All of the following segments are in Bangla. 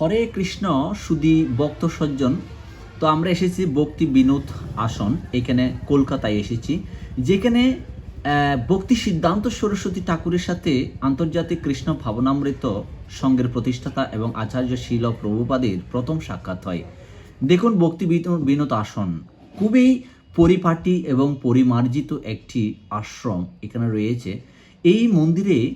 হরে কৃষ্ণ সুদী ভক্ত সজ্জন। তো আমরা এসেছি ভক্তি বিনোদ আসন, এখানে কলকাতায় এসেছি। যেখানে ভক্তি সিদ্ধান্ত সরস্বতী ঠাকুরের সাথে আন্তর্জাতিক কৃষ্ণ ভাবনামৃত সংঘের প্রতিষ্ঠাতা এবং আচার্য শিল প্রভুপাদের প্রথম সাক্ষাৎ হয়। দেখুন ভক্তি বিনো- বিনোদ আসন। খুবই পরিপাটি এবং পরিমার্জিত একটি আশ্রম এখানে রয়েছে। এই মন্দিরে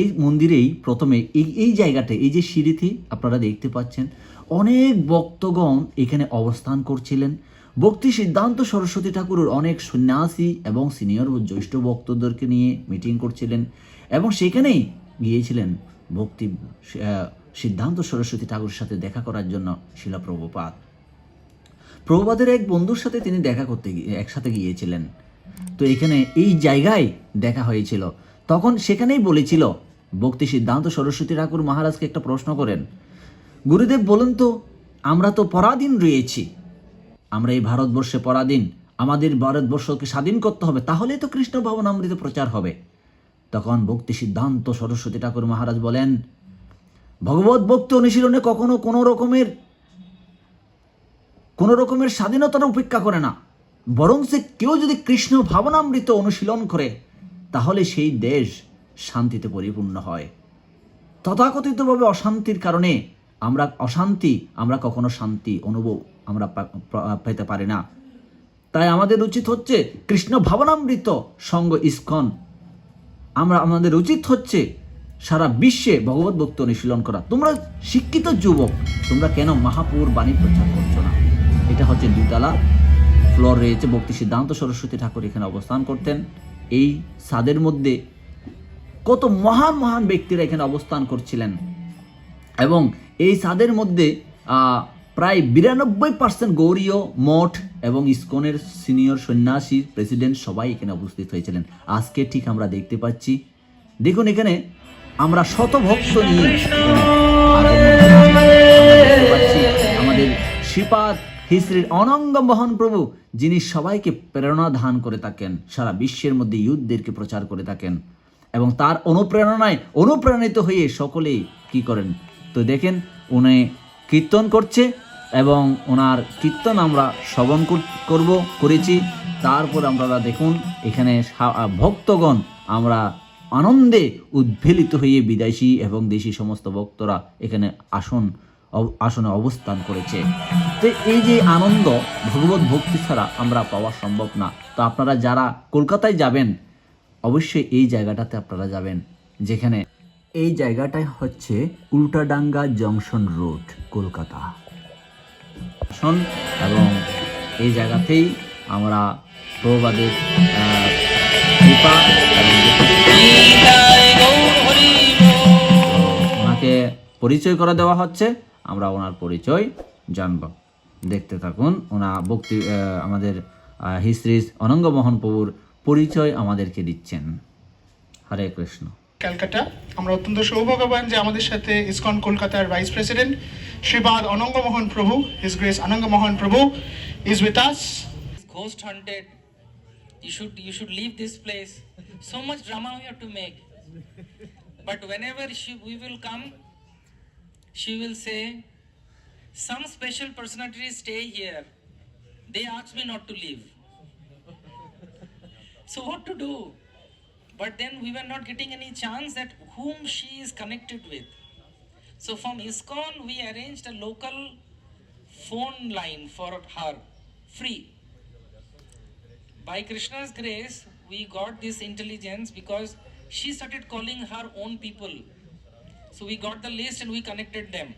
এই মন্দিরেই প্রথমে এই এই জায়গাতে এই যে সিঁড়িতে আপনারা দেখতে পাচ্ছেন, অনেক ভক্তগণ এখানে অবস্থান করছিলেন। ভক্তি সিদ্ধান্ত সরস্বতী ঠাকুরের অনেক সন্ন্যাসী এবং সিনিয়র জ্যৈষ্ঠ ভক্তদেরকে নিয়ে মিটিং করছিলেন এবং সেখানেই গিয়েছিলেন ভক্তি সিদ্ধান্ত সরস্বতী ঠাকুরের সাথে দেখা করার জন্য শিলা প্রভুপাত প্রভুপাদের এক বন্ধুর সাথে তিনি দেখা করতে গিয়ে, একসাথে গিয়েছিলেন। তো এখানে এই জায়গায় দেখা হয়েছিল। তখন সেখানেই বলেছিল, ভক্তি সিদ্ধান্ত সরস্বতী ঠাকুর মহারাজকে একটা প্রশ্ন করেন। গুরুদেব বলুন তো, আমরা তো পরাধীন রয়েছি। আমরা এই ভারতবর্ষে পরাধীন, আমাদের ভারতবর্ষকে স্বাধীন করতে হবে তাহলে তো কৃষ্ণ ভবনামৃত প্রচার হবে। তখন ভক্তি সিদ্ধান্ত সরস্বতী ঠাকুর মহারাজ বলেন, ভগবত ভক্তি অনুশীলনে কখনো কোনো রকমের কোনো রকমের স্বাধীনতার উপেক্ষা করে না। বরং সে কেউ যদি কৃষ্ণ ভাবনামৃত অনুশীলন করে তাহলে সেই দেশ শান্তিতে পরিপূর্ণ হয়। তথাকথিতভাবে অশান্তির কারণে আমরা অশান্তি, আমরা কখনো শান্তি অনুভব, আমরা পেতে পারি না। তাই আমাদের উচিত হচ্ছে কৃষ্ণ ভাবনামৃত সঙ্গ ইস্কন। আমরা, আমাদের উচিত হচ্ছে সারা বিশ্বে ভগবত ভক্ত অনুশীলন করা। তোমরা শিক্ষিত যুবক, তোমরা কেন মহাপুর বাণী প্রচার করছ না? এটা হচ্ছে দুতলা ফ্লোর রয়েছে ভক্তি সিদ্ধান্ত। সরস্বতী ঠাকুর এখানে অবস্থান করতেন। এই সাদের মধ্যে কত মহান মহান ব্যক্তিরা এখানে অবস্থান করছিলেন। এবং এই সাদের মধ্যে প্রায় বিরানব্বই পার্সেন্ট গৌরীয় মঠ এবং ইস্কনের সিনিয়র সন্ন্যাসী প্রেসিডেন্ট সবাই এখানে উপস্থিত হয়েছিলেন। আজকে ঠিক আমরা দেখতে পাচ্ছি। দেখুন এখানে আমরা শত ভক্ত নিয়ে আমাদের শ্রীপাদ হিশ্রীর অনঙ্গ মোহন প্রভু, যিনি সবাইকে প্রেরণা দান করে থাকেন, সারা বিশ্বের মধ্যে ইউথদেরকে প্রচার করে থাকেন। এবং তার অনুপ্রেরণায় অনুপ্রাণিত হয়ে সকলেই কি করেন? তো দেখেন, উনি কীর্তন করছে এবং ওনার কীর্তন আমরা শ্রবণ কর- করব, করেছি। তারপর আমরা দেখুন, এখানে ভক্তগণ আমরা আনন্দে উদ্বেলিত হয়ে বিদেশি এবং দেশি সমস্ত ভক্তরা এখানে আসন। আসনে অবস্থান করেছে। তো এই যে আনন্দ ভগবত ভক্তি ছাড়া আমরা পাওয়া সম্ভব না। তো আপনারা যারা কলকাতায় যাবেন অবশ্যই এই জায়গাটাতে আপনারা যাবেন যেখানে এই জায়গাটাই হচ্ছে উল্টাডাঙ্গা জংশন রোড কলকাতা। এবং এই জায়গাতেই আমরা প্রবাদের কৃপা ওনাকে পরিচয় করে দেওয়া হচ্ছে। আমরা ওনার পরিচয় জানব দেখতে থাকুন ওনা ভক্তি আমাদের হিস্ট্রিজ অনঙ্গমোহন প্রভুর পরিচয় আমাদেরকে দিচ্ছেন হরে কৃষ্ণ ক্যালকাটা আমরা অত্যন্ত সৌভাগ্যবান যে আমাদের সাথে ইসকন কলকাতার ভাইস প্রেসিডেন্ট শ্রীপাদ অনঙ্গ মোহন প্রভু his grace Anangamohan Prabhu is with us is ghost hunted. You should you should leave this place. So much drama we have to make. But whenever she we will come, she will say, some special personalities stay here. They asked me not to leave. So what to do? But then we were not getting any chance that whom she is connected with. So from ISKCON we arranged a local phone line for her, free by Krishna's grace, we got this intelligence because she started calling her own people. So we got the list and we connected them.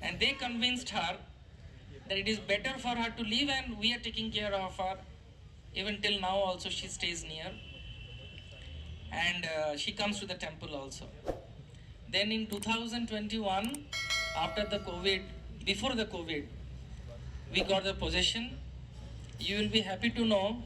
And they convinced her that it is better for her to leave and we are taking care of her. Even till now, also, she stays near. And uh, she comes to the temple also. Then in 2021, after the COVID, before the COVID, we got the possession you will be happy to know